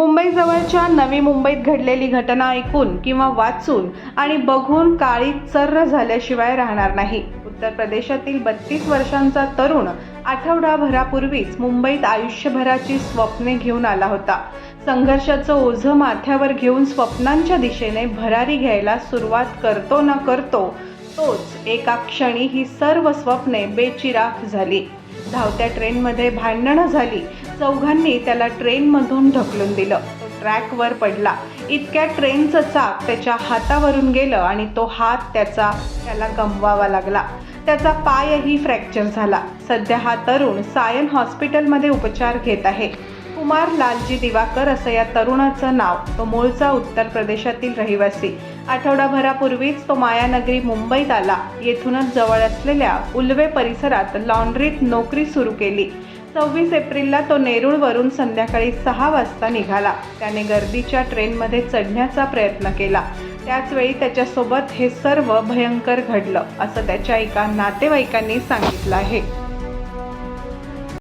मुंबईजवळच्या नवी मुंबईत घडलेली घटना ऐकून किंवा वाचून आणि बघून काळी चर्र झाल्याशिवाय राहणार नाही. उत्तर प्रदेशातील बत्तीस वर्षांचा तरुण आठवडाभरापूर्वीच मुंबईत आयुष्यभराची स्वप्ने घेऊन आला होता. संघर्षाचं ओझं माथ्यावर घेऊन स्वप्नांच्या दिशेने भरारी घ्यायला सुरुवात करतो न करतो तोच एका क्षणी ही सर्व स्वप्ने बेचिराख झाली. धावत्या ट्रेनमध्ये भांडणं झाली चौघांनी त्याला ट्रेनमधून ढकलून दिलं. तो ट्रॅकवर पडला. इतक्या ट्रेनचं चाक त्याच्या हातावरून गेलं आणि तो हात त्याचा त्याला गमवावा लागला. त्याचा पायही फ्रॅक्चर झाला. सध्या हा तरुण सायन हॉस्पिटलमध्ये उपचार घेत आहे. कुमार लालजी दिवाकर असं या तरुणाचं नाव. तो मूळचा उत्तर प्रदेशातील रहिवासी. आठवडाभरापूर्वीच तो मायानगरी मुंबईत आला. येथूनच जवळ असलेल्या उल्वे परिसरात लॉन्ड्रीत नोकरी सुरू केली. सव्वीस एप्रिलला तो नेरूळवरून संध्याकाळी सहा वाजता निघाला. त्याने गर्दीच्या ट्रेनमध्ये चढण्याचा प्रयत्न केला. त्याचवेळी त्याच्यासोबत हे सर्व भयंकर घडलं असं त्याच्या एका नातेवाईकांनी सांगितलं आहे.